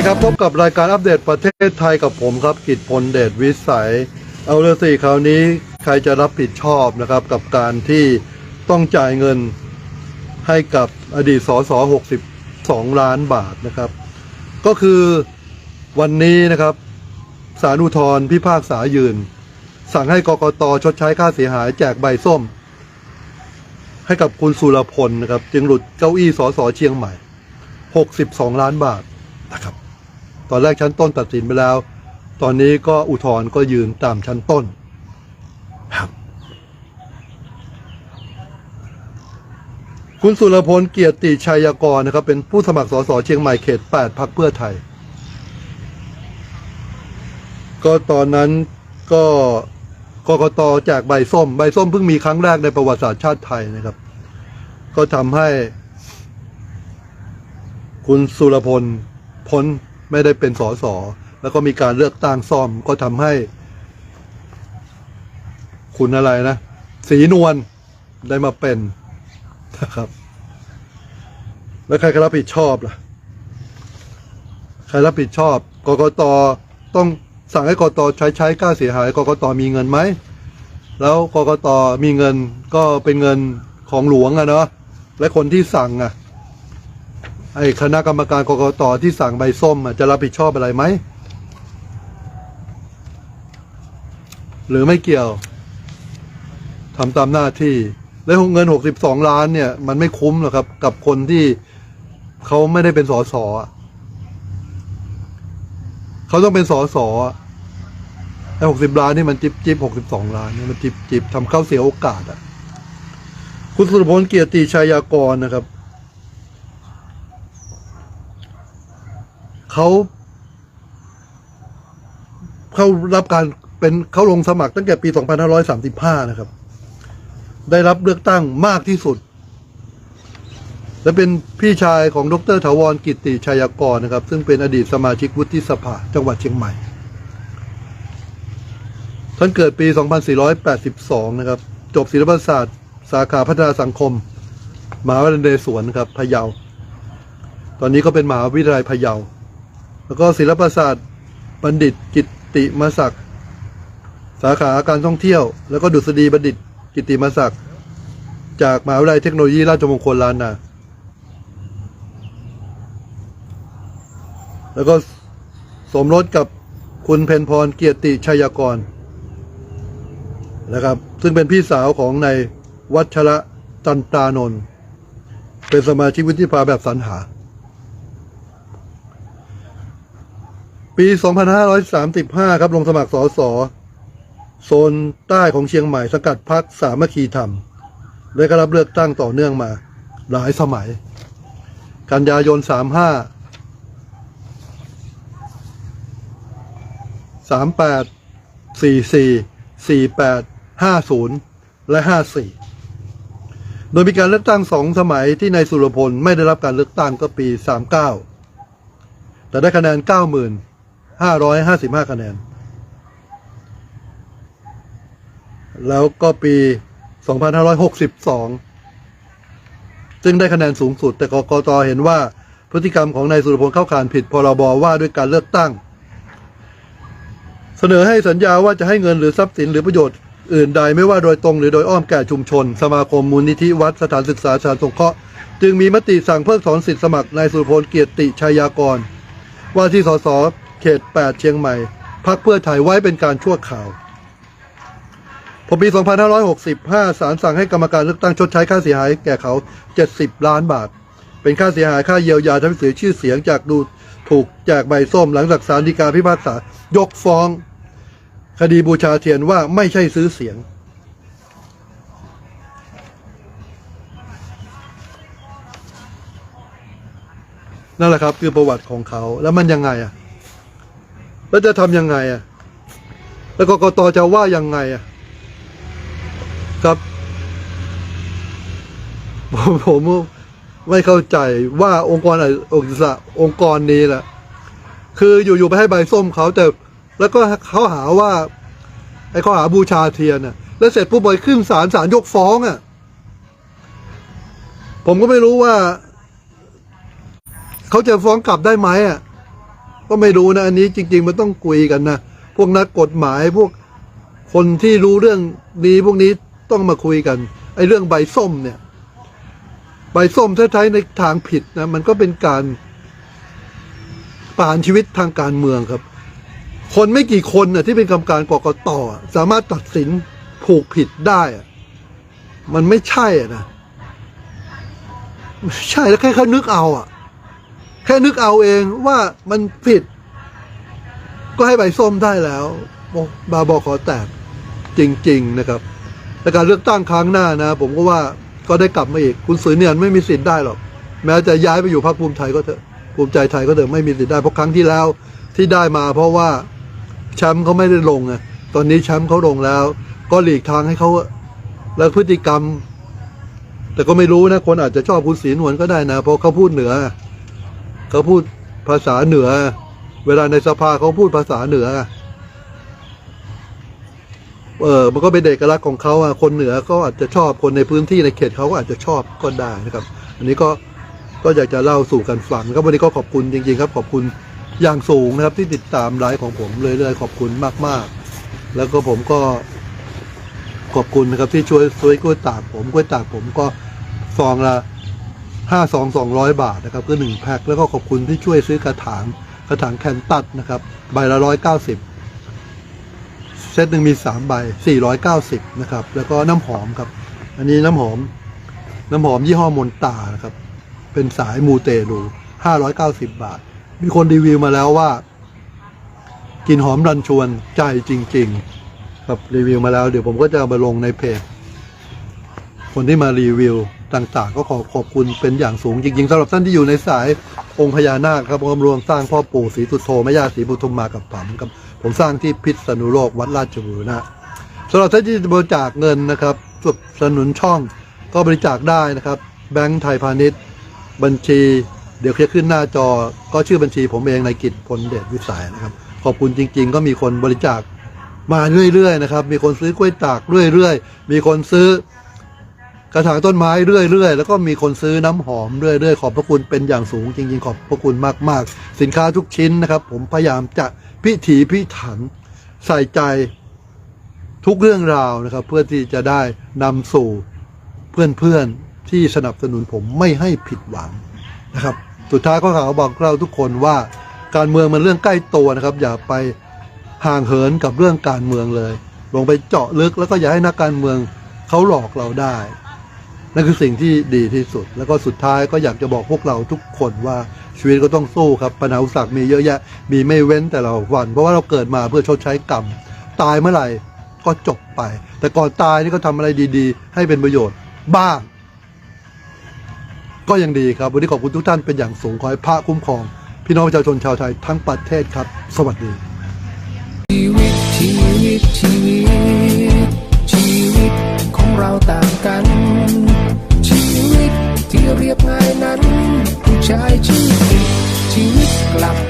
ดีครับ พบกับรายการอัปเดตประเทศไทยกับผมครับ กิตพลเดชวิสัย เอาเลยสิคราวนี้ใครจะรับผิดชอบนะครับ กับการที่ต้องจ่ายเงินให้กับอดีตสส62 ล้านบาทนะครับ ก็คือวันนี้นะครับศาลอุทธรพิพากษายืน สั่งให้กกตชดใช้ค่าเสียหายแจกใบส้ม ให้กับคุณสุรพลนะครับ จึงหลุดเก้าอี้สสเชียงใหม่ 62 ล้านบาทนะครับ ตอนแรกชั้นต้นตัดสินไปแล้ว ตอนนี้ก็อุทธรณ์ก็ยืนตามชั้นต้นครับคุณสุรพลเกียรติชัยกรนะครับ เป็นผู้สมัครสสเชียงใหม่เขต 8พักเพื่อไทย ก็ตอนนั้นก็กกตแจกใบส้ม ใบส้มเพิ่งมีครั้งแรกในประวัติศาสตร์ชาติไทยนะครับ ก็ทำให้ คุณสุรพลพ้น ไม่ได้เป็นสสแล้วก็มีการเลือกตั้งซ่อมก็ทำให้ คุณอะไรนะ สีนวลได้มาเป็นนะครับ แล้วใครรับผิดชอบล่ะ ใครรับผิดชอบกกตต้องสั่งให้กกตใช้ใช้ค่าเสียหายกกตมีเงินไหมแล้วกกตมีเงินก็เป็นเงินของหลวงอะเนาะและคนที่สั่งอะ ไอ้คณะกรรมการกกตที่สั่งใบส้มจะรับผิดชอบอะไรไหม หรือไม่เกี่ยวทำตามหน้าที่ และเงินหกสิบสองล้านเนี่ย มันไม่คุ้มหรอกครับ กับคนที่เขาไม่ได้เป็นสอสอเขาต้องเป็นสอสอไอ้หกสิบล้านนี่มันจิบจิบหกสิบสองล้านนี่มันจิบจิบทำเข้าเสียโอกาสอะ คุณสุรพลเกียรติชัยากรนะครับ เขาเข้ารับการเป็นเข้าลงสมัครตั้งแต่ปี 2535 นะครับ ได้รับเลือกตั้งมากที่สุด และเป็นพี่ชายของดรถาวรกิติชัยกรนะครับ ซึ่งเป็นอดีตสมาชิกวุฒิสภาจังหวัดเชียงใหม่ ท่านเกิดปี 2482 นะครับ จบศิลปศาสตร์ สาขาพัฒนาสังคมมหาวิทยาลัยนเรศวนครับพะเยา ตอนนี้ก็เป็นมหาวิทยาลัยพะเยา แล้วก็ศิลปศาสตร์บัณฑิตกิตติมศักดิ์สาขาการท่องเที่ยว แล้วก็ดุษฎีบัณฑิตกิตติมศักดิ์จากมหาวิทยาลัยเทคโนโลยีราชมงคลล้านนาแล้วก็สมรสกับคุณเพนพรเกียรติชัยกรนะครับ ซึ่งเป็นพี่สาวของในายวัชระจันตานนท์เป็นสมาชิกวุฒิสภาแบบสรรหา ปี 2535 ครับลงสมัครสอสอโซนใต้ของเชียงใหม่สกัดพักสามัคคีธรรมและก็รับเลือกตั้งต่อเนื่องมา หลายสมัย กันยายน 35 38 44 48 50 และ 54 โดยมีการเลือกตั้งสองสมัยที่นายสุรพลไม่ได้รับการเลือกตั้งก็ปี 39 แต่ได้คะแนน 555 คะแนน แล้วก็ปี 2562 ซึ่งได้คะแนนสูงสุด แต่กกตเห็นว่าพฤติกรรมของนายสุรพลเข้าข่านผิดพรบว่าด้วยการเลือกตั้ง เสนอให้สัญญาว่าจะให้เงินหรือทรัพย์สินหรือประโยชน์อื่นใดไม่ว่าโดยตรงหรือโดยอ้อมแก่ชุมชน สมาคมมูลนิธิวัดสถานศึกษาสถานสงเคราะห์จึงมีมติสั่งเพิกถอนสิทธิสมัครนายสุรพลเกียรติชัยยากร ว่าที่สส เขต 8 เชียงใหม่พักเพื่อไทยไว้เป็นการชั่วคราวพอปี 2565 ศาลสั่งให้กรรมการเลือกตั้งชดใช้ค่าเสียหายแก่เขา 70 ล้านบาท เป็นค่าเสียหายค่าเยียวยาทำให้เสียชื่อเสียงจากดูถูกแจกใบส้มหลังจากศาลฎีกาพิพากษายกฟ้อง คดีบูชาเทียนว่าไม่ใช่ซื้อเสียง นั่นแหละครับคือประวัติของเขาแล้วมันยังไงอะ แล้วจะทำยังไงอะ แล้วกกตจะว่ายังไงอะ ครับ ผมผมไม่เข้าใจว่าองค์กรอะไรองค์กรองค์กรนี้แหละคืออยู่ๆไปให้ใบส้มเขาแต่ แล้วก็เขาหาว่า ไอ้ข้อหาบูชาเทียนน่ะ แล้วเสร็จปุ๊บไปขึ้นศาลศาลยกฟ้องอะ ผมก็ไม่รู้ว่า เขาจะฟ้องกลับได้ไหมอะ ก็ไม่รู้นะอันนี้จริง ๆ มันต้องคุยกันนะพวกนักกฎหมายพวกคนที่รู้เรื่องนี้พวกนี้ต้องมาคุยกันไอ้เรื่องใบส้มเนี่ย ใบส้มถ้าใช้ในทางผิดนะมันก็เป็นการประหารชีวิตทางการเมืองครับ คนไม่กี่คนน่ะที่เป็นกรรมการกรกตสามารถตัดสินผูกผิดได้มันไม่ใช่นะไม่ใช่แล้วแค่เขานึกเอาอะ แค่นึกเอาเองว่ามันผิด ก็ให้ใบส้มได้แล้วโอ้บาบอขอแตกจริง ๆนะครับแต่การเลือกตั้งครั้งหน้านะ ผมก็ว่าก็ได้กลับมาอีก คุณสุเนียนไม่มีสิทธิ์ได้หรอก แม้จะย้ายไปอยู่พรรคภูมิไทยก็เถอะภูมิใจไทยก็เถอะไม่มีสิทธิ์ได้เพราะครั้งที่แล้วที่ได้มา เพราะว่าแชมป์เขาไม่ได้ลงไงตอนนี้แชมป์เขาลงแล้ว ก็หลีกทางให้เขาแล้วพฤติกรรม แต่ก็ไม่รู้นะคนอาจจะชอบคุณศรีนวลก็ได้นะเพราะเขาพูดเหนือ เขาพูดภาษาเหนือ เวลาในสภาเขาพูดภาษาเหนือ เออมันก็เป็นเอกลักษณ์ของเขาอะคนเหนือก็อาจจะชอบคนในพื้นที่ในเขตเขาก็อาจจะชอบก็ได้นะครับ อันนี้ก็ก็อยากจะเล่าสู่กันฟังครับวันนี้ก็ขอบคุณจริง ๆ ครับ ขอบคุณอย่างสูงนะครับ ที่ติดตามไลฟ์ของผมเรื่อยๆขอบคุณมากๆ แล้วก็ผมก็ขอบคุณนะครับที่ช่วยช่วยกล้วยตากผมกล้วยตากผมก็ซองละ ห้าสองสองร้อยบาทนะครับก็หนึ่งแพ็คแล้วก็ขอบคุณที่ช่วยซื้อกระถางกระถางแคนตัดนะครับใบละร้อยเก้าสิบเซตหนึ่งมีสามใบสี่ร้อยเก้าสิบนะครับ แล้วก็น้ำหอมครับ อันนี้น้ำหอม น้ำหอมยี่ห้อมนตานะครับ เป็นสายมูเตลูห้าร้อยเก้าสิบบาท มีคนรีวิวมาแล้วว่า กินหอมรันชวนใจจริง ๆ ครับรีวิวมาแล้ว เดี๋ยวผมก็จะมาลงในเพจคนที่มารีวิว ต่างๆ ก็ขอขอบคุณเป็นอย่างสูงจริงๆสำหรับท่านที่อยู่ในสายองค์พญานาคครับผมรวมสร้างพ่อปู่ศรีสุโธแม่ย่าศรีปทุมมากับผมครับผมสร้างที่พิษณุโลกวัดราชบุรณะสำหรับท่านที่บริจาคเงินนะครับสนับสนุนช่องก็บริจาคได้นะครับ แบงก์ไทยพาณิชย์ บัญชี เดี๋ยวจะขึ้นหน้าจอก็ชื่อบัญชีผมเองในกิจพลเดชวิสัยนะครับ ขอบคุณจริง ๆ ก็มีคนบริจาคมาเรื่อยๆนะครับ มีคนซื้อกล้วยตากเรื่อยๆ มีคนซื้อ กระถางต้นไม้เรื่อยๆ แล้วก็มีคนซื้อน้ำหอมเรื่อยๆ ขอบพระคุณเป็นอย่างสูงจริงๆ ขอบพระคุณมากๆ สินค้าทุกชิ้นนะครับ ผมพยายามจะพิถีพิถันใส่ใจทุกเรื่องราวนะครับ เพื่อที่จะได้นำสู่เพื่อนๆที่สนับสนุนผมไม่ให้ผิดหวังนะครับ สุดท้ายก็ขอบอกเราทุกคนว่าการเมืองมันเรื่องใกล้ตัวนะครับ อย่าไปห่างเหินกับเรื่องการเมืองเลย ลงไปเจาะลึกแล้วก็อย่าให้นักการเมืองเขาหลอกเราได้ นั่นคือสิ่งที่ดีที่สุด แล้วก็สุดท้ายก็อยากจะบอกพวกเราทุกคนว่าชีวิตก็ต้องสู้ครับปัญหาอุปสรรคมีเยอะแยะ มีไม่เว้นแต่เราวัน เพราะว่าเราเกิดมาเพื่อชดใช้กรรม ตายเมื่อไหร่ก็จบไป แต่ก่อนตายนี่ก็ทำอะไรดีๆ ให้เป็นประโยชน์บ้าง ก็ยังดีครับ วันนี้ขอบคุณทุกท่านเป็นอย่างสูงขอให้พระคุ้มครอง พี่น้องประชาชนชาวไทยทั้งประเทศครับ สวัสดีชีวิตชีวิตชีวิตชีวิตของเราต่างกัน ที่เรียบง่ายนั้น ผู้ชายชื่อติดชีวิตกลับ